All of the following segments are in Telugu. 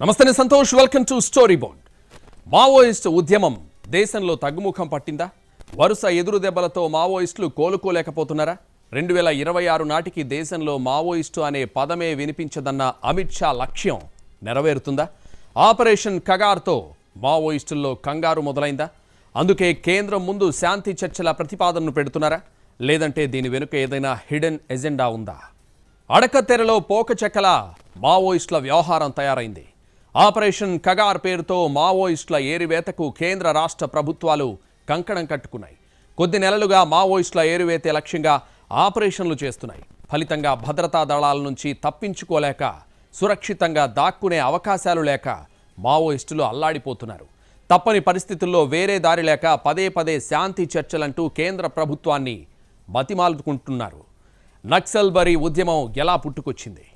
నమస్తే Santosh. Welcome to story board Maoist ఉద్యమం దేశంలో తగ్గుముఖం పట్టిందా? వరుస ఎదురు దెబ్బలతో మావోయిస్టులు కోలుకోలేకపోతున్నారా? రెండు వేల ఇరవై ఆరు నాటికి దేశంలో మావోయిస్టు అనే పదమే వినిపించదన్న అమిత్ షా లక్ష్యం నెరవేరుతుందా? ఆపరేషన్ కగార్తో మావోయిస్టుల్లో కంగారు మొదలైందా? అందుకే కేంద్రం ముందు శాంతి చర్చల ప్రతిపాదనను పెడుతున్నారా? లేదంటే దీని వెనుక ఏదైనా హిడెన్ ఎజెండా ఉందా? అడకతెరలో పోకచెక్కల మావోయిస్టుల వ్యవహారం తయారైంది. ఆపరేషన్ కగార్ పేరుతో మావోయిస్టుల ఏరివేతకు కేంద్ర రాష్ట్ర ప్రభుత్వాలు కంకణం కట్టుకున్నాయి. కొద్ది నెలలుగా మావోయిస్టుల ఏరివేతే లక్ష్యంగా ఆపరేషన్లు చేస్తున్నాయి. ఫలితంగా భద్రతా దళాల నుంచి తప్పించుకోలేక సురక్షితంగా దాక్కునే అవకాశాలు లేక మావోయిస్టులు అల్లాడిపోతున్నారు. తప్పని పరిస్థితుల్లో వేరే దారి లేక పదే పదే శాంతి చర్చలంటూ కేంద్ర ప్రభుత్వాన్ని బతిమాలుకుంటున్నారు. నక్సల్బరీ ఉద్యమం ఎలా పుట్టుకొచ్చింది?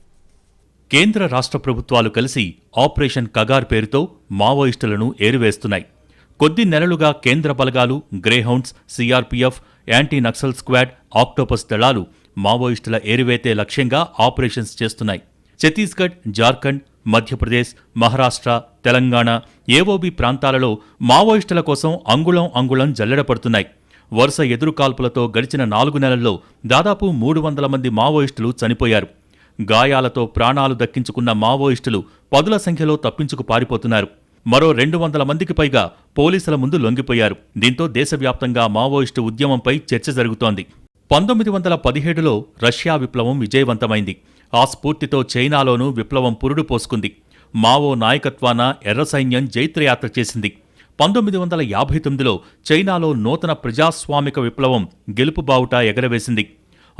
కేంద్ర రాష్ట్ర ప్రభుత్వాలు కలిసి ఆపరేషన్ కగార్ పేరుతో మావోయిస్టులను ఏరివేస్తున్నాయి. కొద్ది నెలలుగా కేంద్ర బలగాలు Greyhounds CRPF anti Naxal squad Octopus దళాలు మావోయిస్టుల ఏరివేతే లక్ష్యంగా ఆపరేషన్స్ చేస్తున్నాయి. ఛత్తీస్గఢ్ జార్ఖండ్ మధ్యప్రదేశ్ మహారాష్ట్ర తెలంగాణ ఏవోబీ ప్రాంతాలలో మావోయిస్టుల కోసం అంగుళం అంగుళం జల్లెడపడుతున్నాయి. వరుస ఎదురుకాల్పులతో గడిచిన నాలుగు నెలల్లో దాదాపు మూడు వందల మంది మావోయిస్టులు చనిపోయారు. గాయాలతో ప్రాణాలు దక్కించుకున్న మావోయిస్టులు పదుల సంఖ్యలో తప్పించుకు పారిపోతున్నారు. మరో రెండు వందల మందికి పైగా పోలీసుల ముందు లొంగిపోయారు. దీంతో దేశవ్యాప్తంగా మావోయిస్టు ఉద్యమంపై చర్చ జరుగుతోంది. పంతొమ్మిది వందల పదిహేడులో రష్యా విప్లవం విజయవంతమైంది. ఆ స్ఫూర్తితో చైనాలోనూ విప్లవం పురుడు పోసుకుంది. మావో నాయకత్వాన ఎర్ర సైన్యం జైత్రయాత్ర చేసింది. పంతొమ్మిది వందల యాభై తొమ్మిదిలో చైనాలో నూతన ప్రజాస్వామిక విప్లవం గెలుపు బావుట ఎగరవేసింది.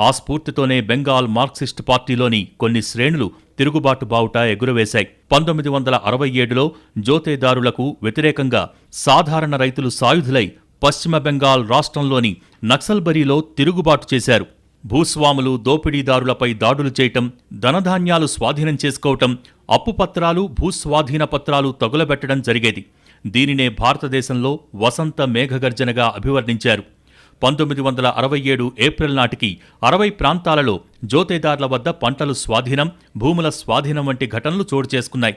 ఆ స్ఫూర్తితోనే బెంగాల్ మార్క్సిస్ట్ పార్టీలోని కొన్ని శ్రేణులు తిరుగుబాటు బావుట ఎగురవేశాయి. పంతొమ్మిది వందల అరవై ఏడులో జోతేదారులకు వ్యతిరేకంగా సాధారణ రైతులు సాయుధులై పశ్చిమ బెంగాల్ రాష్ట్రంలోని నక్సల్బరీలో తిరుగుబాటు చేశారు. భూస్వాములు దోపిడీదారులపై దాడులు చేయటం ధనధాన్యాలు స్వాధీనం చేసుకోవటం అప్పు పత్రాలు భూస్వాధీన పత్రాలు తగులబెట్టడం జరిగేది. దీనినే భారతదేశంలో వసంత మేఘగర్జనగా అభివర్ణించారు. పంతొమ్మిది వందల అరవై ఏడు ఏప్రిల్ నాటికి అరవై ప్రాంతాలలో జోతేదార్ల వద్ద పంటలు స్వాధీనం భూముల స్వాధీనం వంటి ఘటనలు చోటు చేసుకున్నాయి.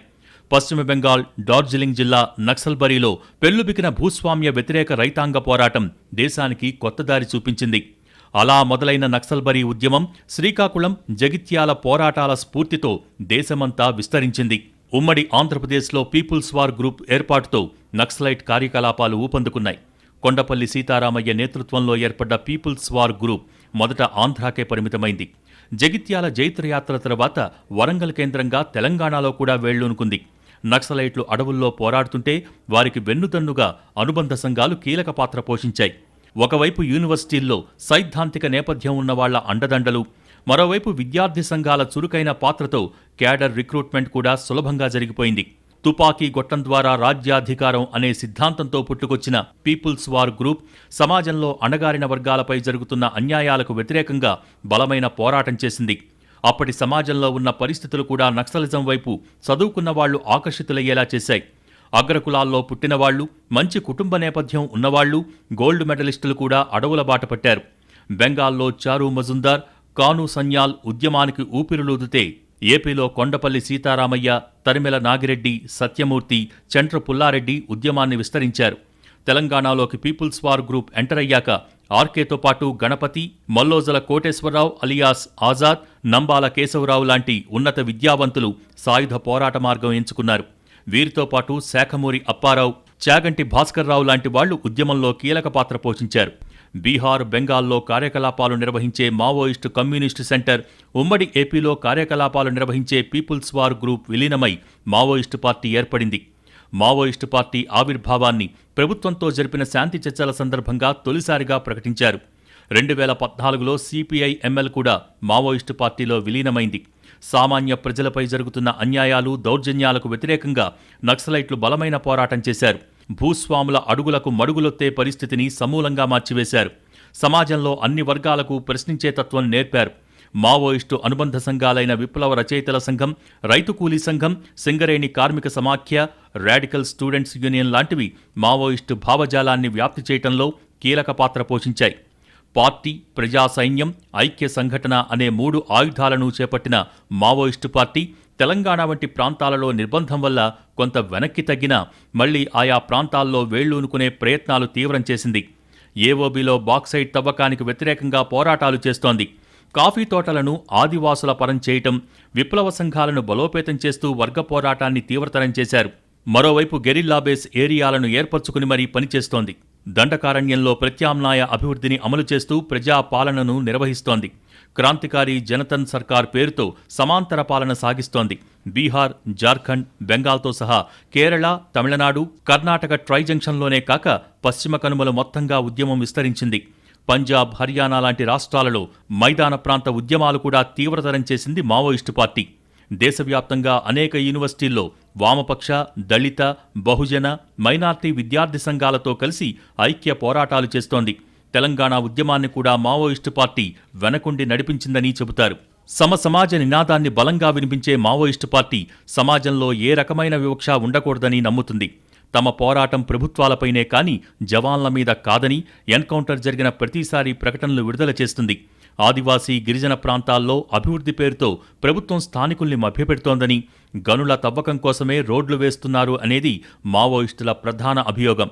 పశ్చిమ బెంగాల్ డార్జిలింగ్ జిల్లా నక్సల్బరీలో పెళ్ళుబికిన భూస్వామ్య వ్యతిరేక రైతాంగ పోరాటం దేశానికి కొత్త దారి చూపించింది. అలా మొదలైన నక్సల్బరీ ఉద్యమం శ్రీకాకుళం జగిత్యాల పోరాటాల స్ఫూర్తితో దేశమంతా విస్తరించింది. ఉమ్మడి ఆంధ్రప్రదేశ్లో పీపుల్స్ వార్ గ్రూప్ ఏర్పాటుతో నక్సలైట్ కార్యకలాపాలు ఊపందుకున్నాయి. కొండపల్లి సీతారామయ్య నేతృత్వంలో ఏర్పడ్డ పీపుల్స్ వార్ గ్రూప్ మొదట ఆంధ్రాకే పరిమితమైంది. జగిత్యాల జైత్రయాత్ర తర్వాత వరంగల్ కేంద్రంగా తెలంగాణలో కూడా వేళ్ళూనుకుంది. నక్సలైట్లు అడవుల్లో పోరాడుతుంటే వారికి వెన్నుదన్నుగా అనుబంధ సంఘాలు కీలక పాత్ర పోషించాయి. ఒకవైపు యూనివర్సిటీల్లో సైద్ధాంతిక నేపథ్యం ఉన్న వాళ్ళ అండదండలు మరోవైపు విద్యార్థి సంఘాల చురుకైన పాత్రతో క్యాడర్ రిక్రూట్మెంట్ కూడా సులభంగా జరిగిపోయింది. తుపాకీ గొట్టం ద్వారా రాజ్యాధికారం అనే సిద్ధాంతంతో పుట్టుకొచ్చిన పీపుల్స్ వార్ గ్రూప్ సమాజంలో అణగారిన వర్గాలపై జరుగుతున్న అన్యాయాలకు వ్యతిరేకంగా బలమైన పోరాటం చేసింది. అప్పటి సమాజంలో ఉన్న పరిస్థితులు కూడా నక్సలిజం వైపు చదువుకున్న వాళ్ళు ఆకర్షితులయ్యేలా చేశాయి. అగ్రకులాల్లో పుట్టినవాళ్ళు మంచి కుటుంబ నేపథ్యం ఉన్నవాళ్ళు గోల్డ్ మెడలిస్టులు కూడా అడవుల బాట పట్టారు. బెంగాల్లో చారు మజుందార్ కాను సన్యాల్ ఉద్యమానికి ఊపిరులూదితే ఏపీలో కొండపల్లి సీతారామయ్య తరిమెల నాగిరెడ్డి సత్యమూర్తి చండ్ర పుల్లారెడ్డి ఉద్యమాన్ని విస్తరించారు. తెలంగాణలోకి పీపుల్స్ వార్ గ్రూప్ ఎంటర్ అయ్యాక ఆర్కేతో పాటు గణపతి మల్లోజల కోటేశ్వరరావు అలియాస్ ఆజాద్ నంబాల కేశవరావు లాంటి ఉన్నత విద్యావంతులు సాయుధ పోరాట మార్గం ఎంచుకున్నారు. వీరితో పాటు శాఖమూరి అప్పారావు చాగంటి భాస్కర్రావు లాంటి వాళ్ళు ఉద్యమంలో కీలక పాత్ర పోషించారు. బీహార్ బెంగాల్లో కార్యకలాపాలు నిర్వహించే మావోయిస్టు కమ్యూనిస్టు సెంటర్ ఉమ్మడి ఏపీలో కార్యకలాపాలు నిర్వహించే పీపుల్స్ వార్ గ్రూప్ విలీనమై మావోయిస్టు పార్టీ ఏర్పడింది. మావోయిస్టు పార్టీ ఆవిర్భావాన్ని ప్రభుత్వంతో జరిపిన శాంతి చర్చల సందర్భంగా తొలిసారిగా ప్రకటించారు. రెండు వేల పద్నాలుగులో సిపిఐ ఎంఎల్ కూడా మావోయిస్టు పార్టీలో విలీనమైంది. సామాన్య ప్రజలపై జరుగుతున్న అన్యాయాలు దౌర్జన్యాలకు వ్యతిరేకంగా నక్సలైట్లు బలమైన పోరాటం చేశారు. భూస్వాముల అడుగులకు మడుగులొత్తే పరిస్థితిని సమూలంగా మార్చివేశారు. సమాజంలో అన్ని వర్గాలకు ప్రశ్నించే తత్వం నేర్పారు. మావోయిస్టు అనుబంధ సంఘాలైన విప్లవ రచయితల సంఘం రైతు కూలీ సంఘం సింగరేణి కార్మిక సమాఖ్య రాడికల్ స్టూడెంట్స్ యూనియన్ లాంటివి మావోయిస్టు భావజాలాన్ని వ్యాప్తి చేయటంలో కీలక పాత్ర పోషించాయి. పార్టీ ప్రజా సైన్యం ఐక్య సంఘటన అనే మూడు ఆయుధాలను చేపట్టిన మావోయిస్టు పార్టీ తెలంగాణ వంటి ప్రాంతాలలో నిర్బంధం వల్ల కొంత వెనక్కి తగ్గినా మళ్ళీ ఆయా ప్రాంతాల్లో వేళ్ళూనుకునే ప్రయత్నాలు తీవ్రం చేసింది. ఏఓబీలో బాక్సైట్ తవ్వకానికి వ్యతిరేకంగా పోరాటాలు చేస్తోంది. కాఫీ తోటలను ఆదివాసుల పరం చేయటం విప్లవ సంఘాలను బలోపేతం చేస్తూ వర్గ పోరాటాన్ని తీవ్రతరం చేశారు. మరోవైపు గెరిల్లా బేస్ ఏరియాలను ఏర్పరచుకుని మరీ పనిచేస్తోంది. దండకారణ్యంలో ప్రత్యామ్నాయ అభివృద్ధిని అమలు చేస్తూ ప్రజా పాలనను నిర్వహిస్తోంది. క్రాంతికారి జనతన్ సర్కార్ పేరుతో సమాంతర పాలన సాగిస్తోంది. బీహార్ జార్ఖండ్ బెంగాల్తో సహా కేరళ తమిళనాడు కర్ణాటక ట్రై జంక్షన్లోనే కాక పశ్చిమ కనుమలు మొత్తంగా ఉద్యమం విస్తరించింది. పంజాబ్ హర్యానా లాంటి రాష్ట్రాలలో మైదాన ప్రాంత ఉద్యమాలు కూడా తీవ్రతరం చేసింది మావోయిస్టు పార్టీ. దేశవ్యాప్తంగా అనేక యూనివర్సిటీల్లో వామపక్ష దళిత బహుజన మైనార్టీ విద్యార్థి సంఘాలతో కలిసి ఐక్య పోరాటాలు చేస్తోంది. తెలంగాణ ఉద్యమాన్ని కూడా మావోయిస్టు పార్టీ వెనకుండి నడిపించిందని చెబుతారు. సమ సమాజ నినాదాన్ని బలంగా వినిపించే మావోయిస్టు పార్టీ సమాజంలో ఏ రకమైన వివక్ష ఉండకూడదని నమ్ముతుంది. తమ పోరాటం ప్రభుత్వాలపైనే కాని జవాన్ల మీద కాదని ఎన్కౌంటర్ జరిగిన ప్రతిసారి ప్రకటనలు విడుదల చేస్తుంది. ఆదివాసీ గిరిజన ప్రాంతాల్లో అభివృద్ధి పేరుతో ప్రభుత్వం స్థానికుల్ని మభ్యపెడుతోందని గనుల తవ్వకం కోసమే రోడ్లు వేస్తున్నారు అనేది మావోయిస్టుల ప్రధాన అభియోగం.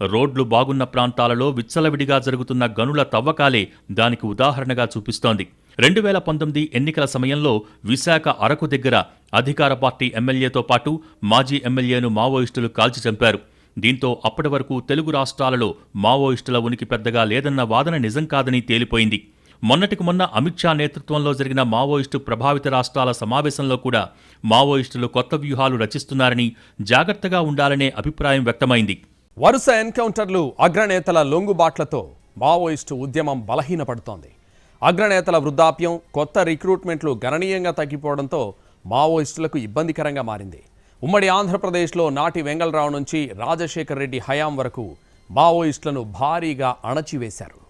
రోడ్లు బాగున్న ప్రాంతాలలో విచ్చలవిడిగా జరుగుతున్న గనుల తవ్వకాలే దానికి ఉదాహరణగా చూపిస్తోంది. రెండు వేల పంతొమ్మిది ఎన్నికల సమయంలో విశాఖ అరకు దగ్గర అధికార పార్టీ ఎమ్మెల్యేతో పాటు మాజీ ఎమ్మెల్యేను మావోయిస్టులు కాల్చి చంపారు. దీంతో అప్పటి వరకు తెలుగు రాష్ట్రాలలో మావోయిస్టుల ఉనికి పెద్దగా లేదన్న వాదన నిజం కాదని తేలిపోయింది. మొన్నటికి మొన్న అమిత్ షా నేతృత్వంలో జరిగిన మావోయిస్టు ప్రభావిత రాష్ట్రాల సమావేశంలో కూడా మావోయిస్టులు కొత్త వ్యూహాలు రచిస్తున్నారని జాగ్రత్తగా ఉండాలనే అభిప్రాయం వ్యక్తమైంది. వరుస ఎన్కౌంటర్లు అగ్రనేతల లొంగుబాట్లతో మావోయిస్టు ఉద్యమం బలహీనపడుతోంది. అగ్రనేతల వృద్ధాప్యం కొత్త రిక్రూట్మెంట్లు గణనీయంగా తగ్గిపోవడంతో మావోయిస్టులకు ఇబ్బందికరంగా మారింది. ఉమ్మడి ఆంధ్రప్రదేశ్లో నాటి వెంగళరావు నుంచి రాజశేఖర్ రెడ్డి హయాం వరకు మావోయిస్టులను భారీగా అణచివేశారు.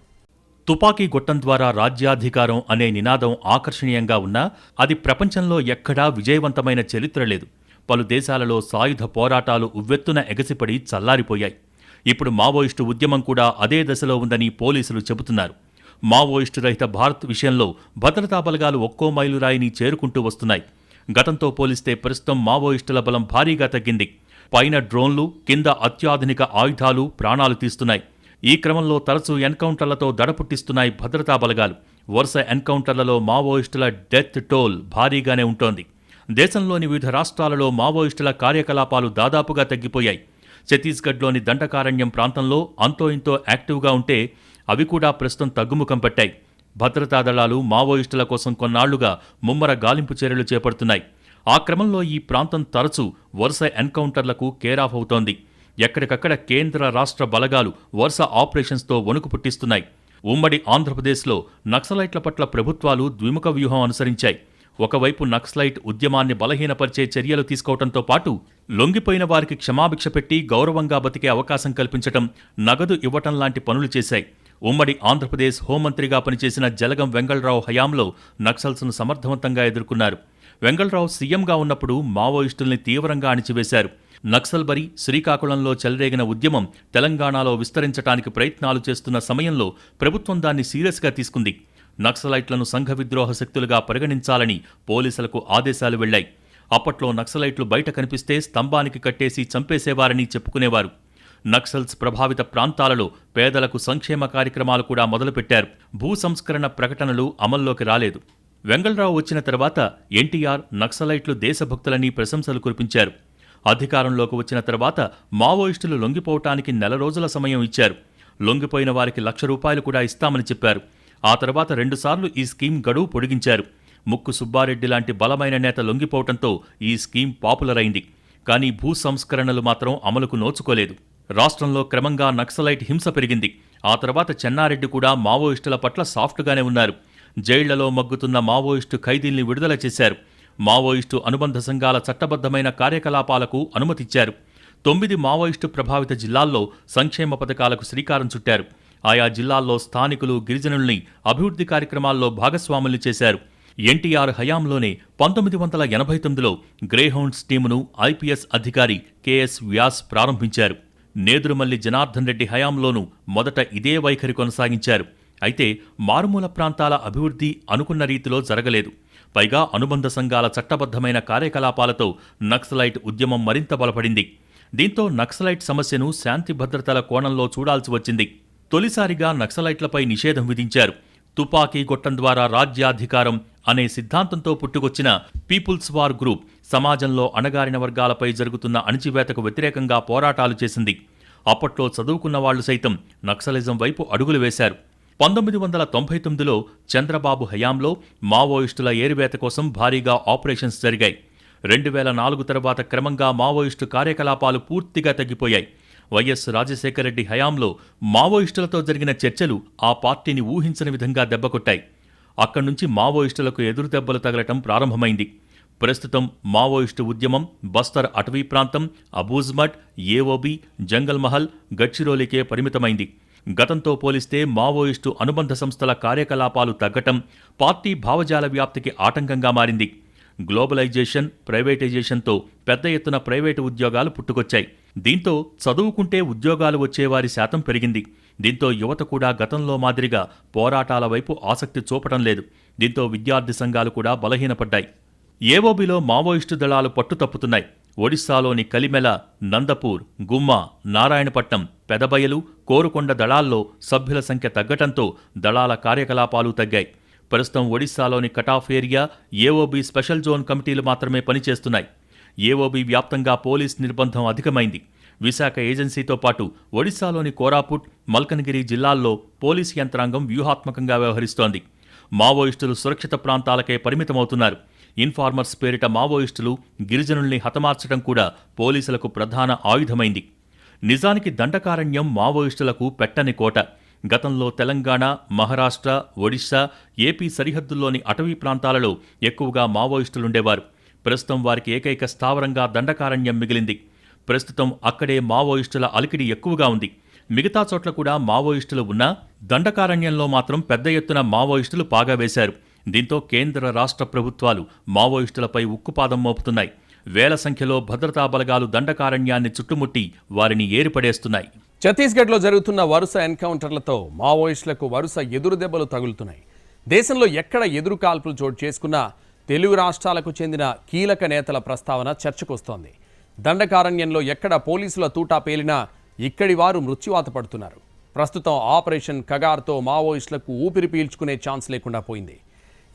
తుపాకీ గొట్టం ద్వారా రాజ్యాధికారం అనే నినాదం ఆకర్షణీయంగా ఉన్నా అది ప్రపంచంలో ఎక్కడా విజయవంతమైన చరిత్ర లేదు. పలు దేశాలలో సాయుధ పోరాటాలు ఉవ్వెత్తున ఎగసిపడి చల్లారిపోయాయి. ఇప్పుడు మావోయిస్టు ఉద్యమం కూడా అదే దశలో ఉందని పోలీసులు చెబుతున్నారు. మావోయిస్టు రహిత భారత్ విషయంలో భద్రతా బలగాలు ఒక్కో మైలురాయిని చేరుకుంటూ వస్తున్నాయి. గతంతో పోలిస్తే ప్రస్తుతం మావోయిస్టుల బలం భారీగా తగ్గింది. పైన డ్రోన్లు కింద అత్యాధునిక ఆయుధాలు ప్రాణాలు తీస్తున్నాయి. ఈ క్రమంలో తరచూ ఎన్కౌంటర్లతో దడపుట్టిస్తున్నాయి భద్రతా బలగాలు. వరుస ఎన్కౌంటర్లలో మావోయిస్టుల డెత్ టోల్ భారీగానే ఉంటోంది. దేశంలోని వివిధ రాష్ట్రాలలో మావోయిస్టుల కార్యకలాపాలు దాదాపుగా తగ్గిపోయాయి. ఛత్తీస్గఢ్లోని దండకారణ్యం ప్రాంతంలో అంతో ఇంతో యాక్టివ్గా ఉంటే అవి కూడా ప్రస్తుతం తగ్గుముఖం పట్టాయి. భద్రతా దళాలు మావోయిస్టుల కోసం కొన్నాళ్ళుగా ముమ్మర గాలింపు చర్యలు చేపడుతున్నాయి. ఆ క్రమంలో ఈ ప్రాంతం తరచూ వరుస ఎన్కౌంటర్లకు కేరాఫ్ అవుతోంది. ఎక్కడికక్కడ కేంద్ర రాష్ట్ర బలగాలు వరుస ఆపరేషన్స్తో వణుకు పుట్టిస్తున్నాయి. ఉమ్మడి ఆంధ్రప్రదేశ్లో నక్సలైట్ల పట్ల ప్రభుత్వాలు ద్విముఖ వ్యూహం అనుసరించాయి. ఒకవైపు నక్సలైట్ ఉద్యమాన్ని బలహీనపరిచే చర్యలు తీసుకోవడంతో పాటు లొంగిపోయిన వారికి క్షమాభిక్ష పెట్టి గౌరవంగా బతికే అవకాశం కల్పించటం నగదు ఇవ్వటం లాంటి పనులు చేశాయి. ఉమ్మడి ఆంధ్రప్రదేశ్ హోంమంత్రిగా పనిచేసిన జలగం వెంగళరావు హయాంలో నక్సల్స్ను సమర్థవంతంగా ఎదుర్కొన్నారు. వెంగళరావు సీఎంగా ఉన్నప్పుడు మావోయిస్టుల్ని తీవ్రంగా అణిచివేశారు. నక్సల్బరి శ్రీకాకుళంలో చెలరేగిన ఉద్యమం తెలంగాణలో విస్తరించడానికి ప్రయత్నాలు చేస్తున్న సమయంలో ప్రభుత్వం దాన్ని సీరియస్గా తీసుకుంది. నక్సలైట్లను సంఘ విద్రోహ శక్తులుగా పరిగణించాలని పోలీసులకు ఆదేశాలు వెళ్ళాయి అప్పట్లో నక్సలైట్లు బయట కనిపిస్తే స్తంభానికి కట్టేసి చంపేసేవారని చెప్పుకునేవారు. నక్సల్స్ ప్రభావిత ప్రాంతాలలో పేదలకు సంక్షేమ కార్యక్రమాలు కూడా మొదలుపెట్టారు. భూ సంస్కరణ ప్రకటనలు అమల్లోకి రాలేదు. వెంగళరావు వచ్చిన తర్వాత ఎన్టీఆర్ నక్సలైట్లు దేశభక్తులని ప్రశంసలు కురిపించారు. అధికారంలోకి వచ్చిన తర్వాత మావోయిస్టులు లొంగిపోవటానికి నెల రోజుల సమయం ఇచ్చారు. లొంగిపోయిన వారికి లక్ష రూపాయలు కూడా ఇస్తామని చెప్పారు. ఆ తర్వాత రెండుసార్లు ఈ స్కీమ్ గడువు పొడిగించారు. ముక్కు సుబ్బారెడ్డి లాంటి బలమైన నేత లొంగిపోవటంతో ఈ స్కీమ్ పాపులర్ అయింది కానీ భూ సంస్కరణలు మాత్రం అమలుకు నోచుకోలేదు. రాష్ట్రంలో క్రమంగా నక్సలైట్ హింస పెరిగింది. ఆ తర్వాత చెన్నారెడ్డి కూడా మావోయిస్టుల పట్ల సాఫ్ట్గానే ఉన్నారు. జైళ్ళలో మగ్గుతున్న మావోయిస్టు ఖైదీల్ని విడుదల చేశారు. మావోయిస్టు అనుబంధ సంఘాల చట్టబద్ధమైన కార్యకలాపాలకు అనుమతిచ్చారు. తొమ్మిది మావోయిస్టు ప్రభావిత జిల్లాల్లో సంక్షేమ పథకాలకు శ్రీకారం చుట్టారు. ఆయా జిల్లాల్లో స్థానికులు గిరిజనుల్ని అభివృద్ధి కార్యక్రమాల్లో భాగస్వాములు చేశారు. ఎన్టీఆర్ హయాంలోనే పంతొమ్మిది వందల ఎనభై తొమ్మిదిలో గ్రేహౌండ్స్ టీమును ఐపీఎస్ అధికారి కెఎస్ వ్యాస్ ప్రారంభించారు. నేదురుమల్లి జనార్దన్ రెడ్డి హయాంలోనూ మొదట ఇదే వైఖరి కొనసాగించారు. అయితే మారుమూల ప్రాంతాల అభివృద్ధి అనుకున్న రీతిలో జరగలేదు. పైగా అనుబంధ సంఘాల చట్టబద్ధమైన కార్యకలాపాలతో నక్సలైట్ ఉద్యమం మరింత బలపడింది. దీంతో నక్సలైట్ సమస్యను శాంతి భద్రతల కోణంలో చూడాల్సి వచ్చింది. తొలిసారిగా నక్సలైట్లపై నిషేధం విధించారు. తుపాకీ గొట్టం ద్వారా రాజ్యాధికారం అనే సిద్ధాంతంతో పుట్టుకొచ్చిన పీపుల్స్ వార్ గ్రూప్ సమాజంలో అణగారిన వర్గాలపై జరుగుతున్న అణిచివేతకు వ్యతిరేకంగా పోరాటాలు చేసింది. అప్పట్లో చదువుకున్న వాళ్ళు సైతం నక్సలిజం వైపు అడుగులు వేశారు. పంతొమ్మిది వందల తొంభై తొమ్మిదిలో చంద్రబాబు హయాంలో మావోయిస్టుల ఏరివేత కోసం భారీగా ఆపరేషన్స్ జరిగాయి. రెండు వేల నాలుగు తర్వాత క్రమంగా మావోయిస్టు కార్యకలాపాలు పూర్తిగా తగ్గిపోయాయి. వైఎస్ రాజశేఖరరెడ్డి హయాంలో మావోయిస్టులతో జరిగిన చర్చలు ఆ పార్టీని ఊహించని విధంగా దెబ్బకొట్టాయి. అక్కడి నుంచి మావోయిస్టులకు ఎదురు దెబ్బలు తగలటం ప్రారంభమైంది. ప్రస్తుతం మావోయిస్టు ఉద్యమం బస్తర్ అటవీ ప్రాంతం అబూజ్మట్ ఏఓబి జంగల్ మహల్ గడ్చిరోలికే పరిమితమైంది. గతంతో పోలిస్తే మావోయిస్టు అనుబంధ సంస్థల కార్యకలాపాలు తగ్గటం పార్టీ భావజాల వ్యాప్తికి ఆటంకంగా మారింది. గ్లోబలైజేషన్ ప్రైవేటైజేషన్తో పెద్ద ఎత్తున ప్రైవేటు ఉద్యోగాలు పుట్టుకొచ్చాయి. దీంతో చదువుకుంటే ఉద్యోగాలు వచ్చేవారి శాతం పెరిగింది. దీంతో యువత కూడా గతంలో మాదిరిగా పోరాటాల వైపు ఆసక్తి చూపటం లేదు. దీంతో విద్యార్థి సంఘాలు కూడా బలహీనపడ్డాయి. ఏవోబిలో మావోయిస్టు దళాలు పట్టు తప్పుతున్నాయి ఒడిశాలోని కలిమెల నందపూర్ గుమ్మ నారాయణపట్నం పెదబయలు కోరుకొండ దళాల్లో సభ్యుల సంఖ్య తగ్గటంతో దళాల కార్యకలాపాలు తగ్గాయి. ప్రస్తుతం ఒడిశాలోని cutoff area AOB special zone కమిటీలు మాత్రమే పనిచేస్తున్నాయి. ఏఓబి వ్యాప్తంగా పోలీస్ నిర్బంధం అధికమైంది. విశాఖ ఏజెన్సీతో పాటు ఒడిశాలోని కోరాపుట్ మల్కనగిరి జిల్లాల్లో పోలీస్ యంత్రాంగం వ్యూహాత్మకంగా వ్యవహరిస్తోంది. మావోయిస్టులు సురక్షిత ప్రాంతాలకే పరిమితమవుతున్నారు. ఇన్ఫార్మర్స్ పేరిట మావోయిస్టులు గిరిజనుల్ని హతమార్చడం కూడా పోలీసులకు ప్రధాన ఆయుధమైంది. నిజానికి దండకారణ్యం మావోయిస్టులకు పెట్టని కోట. గతంలో తెలంగాణ మహారాష్ట్ర ఒడిశా ఏపీ సరిహద్దుల్లోని అటవీ ప్రాంతాలలో ఎక్కువగా మావోయిస్టులుండేవారు. ప్రస్తుతం వారికి ఏకైక స్థావరంగా దండకారణ్యం మిగిలింది. ప్రస్తుతం అక్కడే మావోయిస్టుల అలికిడి ఎక్కువగా ఉంది. మిగతా చోట్ల కూడా మావోయిస్టులు ఉన్నా దండకారణ్యంలో మాత్రం పెద్ద ఎత్తున మావోయిస్టులు పాగా వేశారు. దీంతో కేంద్ర రాష్ట్ర ప్రభుత్వాలు మావోయిస్టులపై ఉక్కుపాదం మోపుతున్నాయి. వేల సంఖ్యలో భద్రతా బలగాలు దండకారణ్యాన్ని చుట్టుముట్టి వారిని ఏరిపడేస్తున్నాయి. ఛత్తీస్గఢ్లో జరుగుతున్న వరుస ఎన్కౌంటర్లతో మావోయిస్టులకు వరుస ఎదురు దెబ్బలు తగులుతున్నాయి. దేశంలో ఎక్కడ ఎదురు కాల్పులు చోటు చేసుకున్నా తెలుగు రాష్ట్రాలకు చెందిన కీలక నేతల ప్రస్తావన చర్చకొస్తోంది. దండకారణ్యంలో ఎక్కడ పోలీసుల తూటా పేలినా ఇక్కడి వారు మృత్యువాత పడుతున్నారు. ప్రస్తుతం ఆపరేషన్ కగార్తో మావోయిస్టులకు ఊపిరి పీల్చుకునే ఛాన్స్ లేకుండా పోయింది.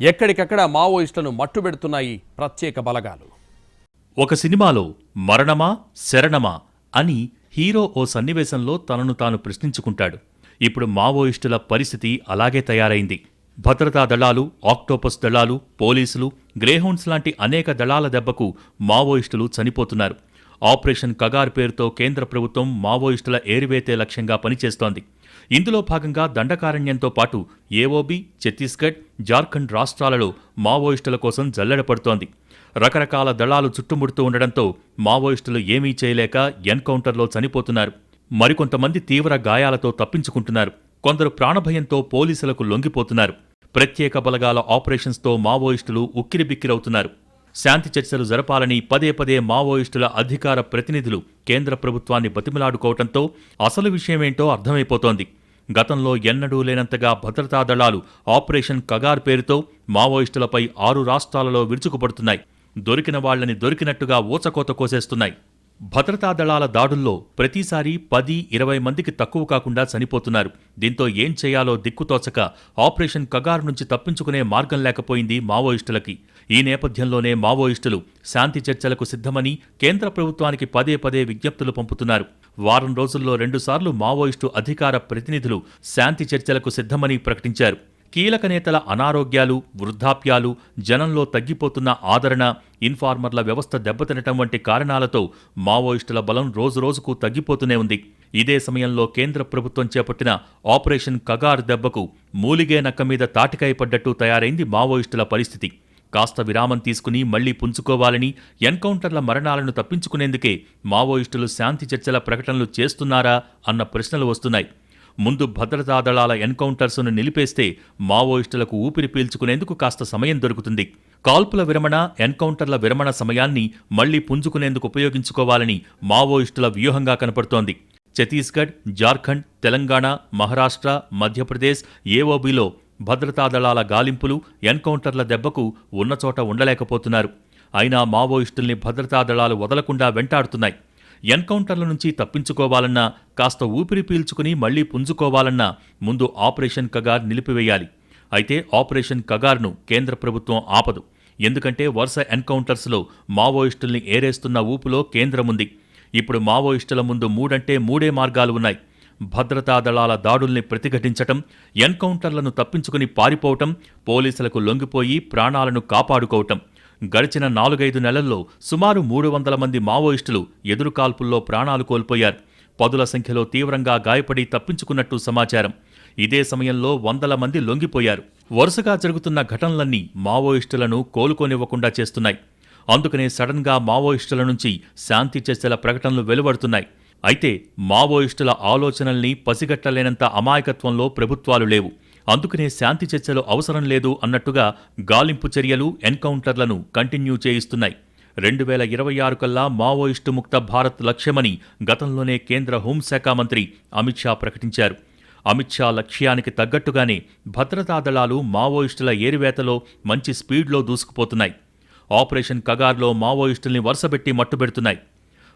ఎక్కడికక్కడ మావోయిస్టులను మట్టుబెడుతున్నాయి ప్రత్యేక బలగాలు. ఒక సినిమాలో మరణమా శరణమా అని హీరో ఓ సన్నివేశంలో తనను తాను ప్రశ్నించుకుంటాడు. ఇప్పుడు మావోయిస్టుల పరిస్థితి అలాగే తయారైంది. భద్రతా దళాలు ఆక్టోపస్ దళాలు పోలీసులు గ్రేహౌండ్స్ లాంటి అనేక దళాల దెబ్బకు మావోయిస్టులు చనిపోతున్నారు. ఆపరేషన్ కగార్ పేరుతో కేంద్ర ప్రభుత్వం మావోయిస్టుల ఏరివేతే లక్ష్యంగా పనిచేస్తోంది. ఇందులో భాగంగా దండకారణ్యంతో పాటు ఏఓబి ఛత్తీస్గఢ్ జార్ఖండ్ రాష్ట్రాలలో మావోయిస్టుల కోసం జల్లెడపడుతోంది. రకరకాల దళాలు చుట్టుముడుతూ ఉండడంతో మావోయిస్టులు ఏమీ చేయలేక ఎన్కౌంటర్లో చనిపోతున్నారు. మరికొంతమంది తీవ్ర గాయాలతో తప్పించుకుంటున్నారు. కొందరు ప్రాణభయంతో పోలీసులకు లొంగిపోతున్నారు. ప్రత్యేక బలగాల ఆపరేషన్స్తో మావోయిస్టులు ఉక్కిరిబిక్కిరవుతున్నారు. శాంతి చర్చలు జరపాలని పదే పదే మావోయిస్టుల అధికార ప్రతినిధులు కేంద్ర ప్రభుత్వాన్ని బతిమిలాడుకోవటంతో అసలు విషయమేంటో అర్థమైపోతోంది. గతంలో ఎన్నడూ లేనంతగా భద్రతా దళాలు ఆపరేషన్ కగార్ పేరుతో మావోయిస్టులపై ఆరు రాష్ట్రాలలో విరుచుకుపడుతున్నాయి. దొరికిన వాళ్ళని దొరికినట్టుగా ఊచకోత కోసేస్తున్నాయి. భద్రతా దళాల దాడుల్లో ప్రతిసారి పది ఇరవై మందికి తక్కువ కాకుండా చనిపోతున్నారు. దీంతో ఏం చేయాలో దిక్కుతోచక ఆపరేషన్ కగార్ నుంచి తప్పించుకునే మార్గం లేకపోయింది మావోయిస్టులకి. ఈ నేపథ్యంలోనే మావోయిస్టులు శాంతి చర్చలకు సిద్ధమని కేంద్ర ప్రభుత్వానికి పదే పదే విజ్ఞప్తులు పంపుతున్నారు. వారం రోజుల్లో రెండుసార్లు మావోయిస్టు అధికార ప్రతినిధులు శాంతి చర్చలకు సిద్ధమని ప్రకటించారు. కీలక నేతల అనారోగ్యాలు వృద్ధాప్యాలు జనంలో తగ్గిపోతున్న ఆదరణ ఇన్ఫార్మర్ల వ్యవస్థ దెబ్బతినటం వంటి కారణాలతో మావోయిస్టుల బలం రోజురోజుకు తగ్గిపోతూనే ఉంది. ఇదే సమయంలో కేంద్ర ప్రభుత్వం చేపట్టిన ఆపరేషన్ కగార్ దెబ్బకు మూలిగే నక్క మీద తాటికాయ పడ్డట్టు తయారైంది మావోయిస్టుల పరిస్థితి. కాస్త విరామం తీసుకుని మళ్ళీ పుంజుకోవాలని ఎన్కౌంటర్ల మరణాలను తప్పించుకునేందుకే మావోయిస్టులు శాంతి చర్చల ప్రకటనలు చేస్తున్నారా అన్న ప్రశ్నలు వస్తున్నాయి. ముందు భద్రతా దళాల ఎన్కౌంటర్స్ను నిలిపేస్తే మావోయిస్టులకు ఊపిరి పీల్చుకునేందుకు కాస్త సమయం దొరుకుతుంది. కాల్పుల విరమణ ఎన్కౌంటర్ల విరమణ సమయాన్ని మళ్ళీ పుంజుకునేందుకు ఉపయోగించుకోవాలని మావోయిస్టుల వ్యూహంగా కనపడుతోంది. ఛత్తీస్గఢ్ జార్ఖండ్ తెలంగాణ మహారాష్ట్ర మధ్యప్రదేశ్ ఏఓబిలో భద్రతా దళాల గాలింపులు ఎన్కౌంటర్ల దెబ్బకు ఉన్నచోట ఉండలేకపోతున్నారు. అయినా మావోయిస్టుల్ని భద్రతా దళాలు వదలకుండా వెంటాడుతున్నాయి. ఎన్కౌంటర్ల నుంచి తప్పించుకోవాలన్నా కాస్త ఊపిరి పీల్చుకుని మళ్ళీ పుంజుకోవాలన్నా ముందు ఆపరేషన్ కగార్ నిలిపివేయాలి. అయితే ఆపరేషన్ కగార్ను కేంద్ర ప్రభుత్వం ఆపదు. ఎందుకంటే వరుస ఎన్కౌంటర్స్లో మావోయిస్టుల్ని ఏరేస్తున్న ఊపులో కేంద్రముంది. ఇప్పుడు మావోయిస్టుల ముందు మూడంటే మూడే మార్గాలు ఉన్నాయి. భద్రతా దళాల దాడుల్ని ప్రతిఘటించటం ఎన్కౌంటర్లను తప్పించుకుని పారిపోవటం పోలీసులకు లొంగిపోయి ప్రాణాలను కాపాడుకోవటం. గడిచిన నాలుగైదు నెలల్లో సుమారు మూడు వందల మంది మావోయిస్టులు ఎదురుకాల్పుల్లో ప్రాణాలు కోల్పోయారు. పదుల సంఖ్యలో తీవ్రంగా గాయపడి తప్పించుకున్నట్టు సమాచారం. ఇదే సమయంలో వందల మంది లొంగిపోయారు. వరుసగా జరుగుతున్న ఘటనలన్నీ మావోయిస్టులను కోలుకోనివ్వకుండా చేస్తున్నాయి. అందుకనే సడన్గా మావోయిస్టుల నుంచి శాంతి చర్చల ప్రకటనలు వెలువడుతున్నాయి. అయితే మావోయిస్టుల ఆలోచనల్ని పసిగట్టలేనంత అమాయకత్వంలో ప్రభుత్వాలు లేవు. అందుకనే శాంతి చర్చలు అవసరం లేదు అన్నట్టుగా గాలింపు చర్యలు ఎన్కౌంటర్లను కంటిన్యూ చేయిస్తున్నాయి. రెండు వేల ఇరవై ఆరు కల్లా మావోయిస్టు ముక్త భారత్ లక్ష్యమని గతంలోనే కేంద్ర హోంశాఖ మంత్రి అమిత్ షా ప్రకటించారు. అమిత్ షా లక్ష్యానికి తగ్గట్టుగానే భద్రతా దళాలు మావోయిస్టుల ఏరివేతలో మంచి స్పీడ్లో దూసుకుపోతున్నాయి. ఆపరేషన్ కగార్లో మావోయిస్టుల్ని వరుసపెట్టి మట్టుబెడుతున్నాయి.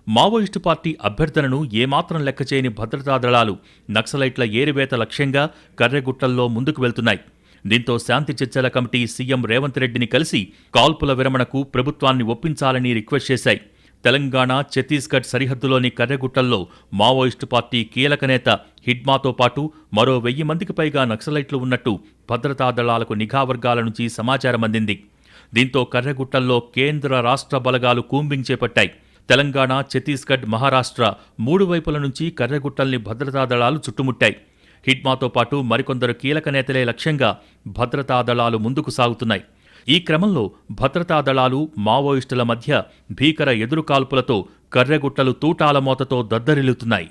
మావోయిస్టు పార్టీ అభ్యర్థనను ఏమాత్రం లెక్క చేయని భద్రతా దళాలు నక్సలైట్ల ఏరివేత లక్ష్యంగా కర్రెగుట్టల్లో ముందుకు వెళ్తున్నాయి. దీంతో శాంతి చర్చల కమిటీ సీఎం రేవంత్ రెడ్డిని కలిసి కాల్పుల విరమణకు ప్రభుత్వాన్ని ఒప్పించాలని రిక్వెస్ట్ చేశాయి. తెలంగాణ ఛత్తీస్గఢ్ సరిహద్దులోని కర్రెగుట్టల్లో మావోయిస్టు పార్టీ కీలక నేత హిడ్మాతో పాటు మరో వెయ్యి మందికి పైగా నక్సలైట్లు ఉన్నట్టు భద్రతా దళాలకు నిఘా వర్గాల నుంచి సమాచారం అందింది. దీంతో కర్రెగుట్టల్లో కేంద్ర రాష్ట్ర బలగాలు కూంబింగ్ చేపట్టాయి. తెలంగాణ ఛత్తీస్గఢ్ మహారాష్ట్ర మూడు వైపుల నుంచి కర్రగుట్టల్ని భద్రతా దళాలు చుట్టుముట్టాయి. హిడ్మాతో పాటు మరికొందరు కీలక నేతలే లక్ష్యంగా భద్రతా దళాలు ముందుకు సాగుతున్నాయి. ఈ క్రమంలో భద్రతా దళాలు మావోయిస్టుల మధ్య భీకర ఎదురుకాల్పులతో కర్రెగుట్టలు తూటాల మోతతో దద్దరిల్లుతున్నాయి.